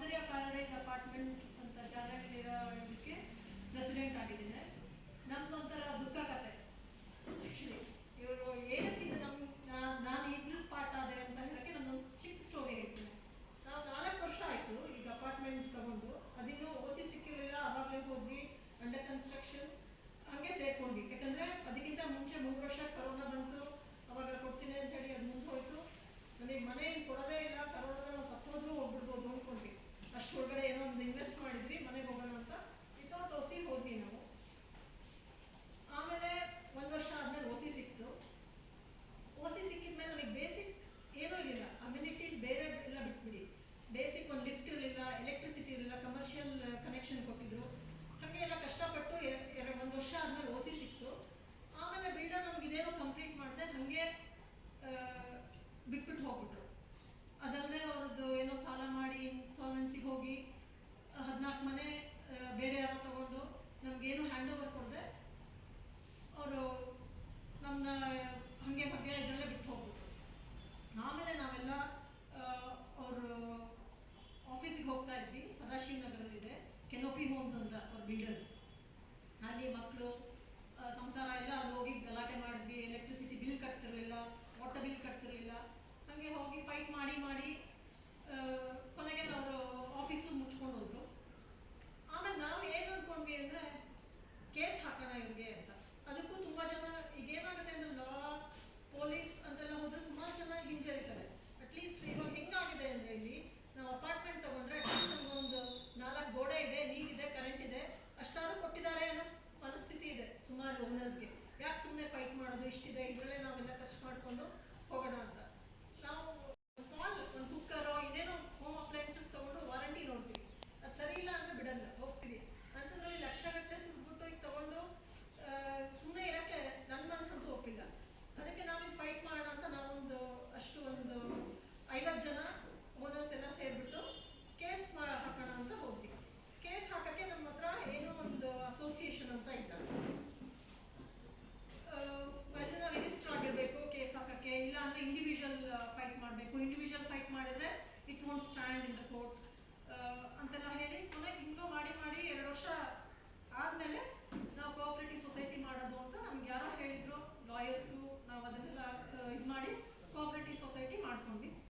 सौंदर्य paradise apartment fight ಮಾಡಿ ಮಾಡಿ ಕೊನೆಗೆ ಅವರು ಆಫೀಸು ಮುಚ್ಕೊಂಡು ಹೋದ್ರು. ಆಮೇಲೆ ನಾವು ಏನು ಅಂದ್ಕೊಂಡ್ವಿ ಅಂದರೆ, ಕೇಸ್ ಹಾಕೋಣ ಇವ್ರಿಗೆ ಅಂತ. ಅದಕ್ಕೂ ತುಂಬ ಜನ ಈಗ ಏನಾಗುತ್ತೆ ಅಂದರೆ ಲಾ ಪೊಲೀಸ್ ಅಂತೆಲ್ಲ ಹೋದರೆ ಸುಮಾರು ಜನ ಹಿಂಜರಿತಾರೆ. ಅಟ್ಲೀಸ್ಟ್ ಇವಾಗ ಹೆಂಗಾಗಿದೆ ಅಂದರೆ ಇಲ್ಲಿ, ನಾವು ಅಪಾರ್ಟ್ಮೆಂಟ್ ತೊಗೊಂಡ್ರೆ ಅಟ್ಲೀಸ್ಟ್ ಒಂದು ನಾಲ್ಕು ಗೋಡೆ ಇದೆ, ನೀರಿದೆ ಕರೆಂಟ್ ಇದೆ. ಅಷ್ಟಾದರೂ ಕೊಟ್ಟಿದ್ದಾರೆ ಅನ್ನೋ ಪರಿಸ್ಥಿತಿ ಇದೆ ಸುಮಾರು ಓನರ್ಸ್ಗೆ ಯಾಕೆ ಸುಮ್ಮನೆ ಫೈಟ್ ಮಾಡೋದು, ಇಷ್ಟಿದೆ, ಇದರಲ್ಲೇ ನಾವೆಲ್ಲ ಖರ್ಚು ಮಾಡಿಕೊಂಡು ಹೋಗೋಣ ಅಂತ.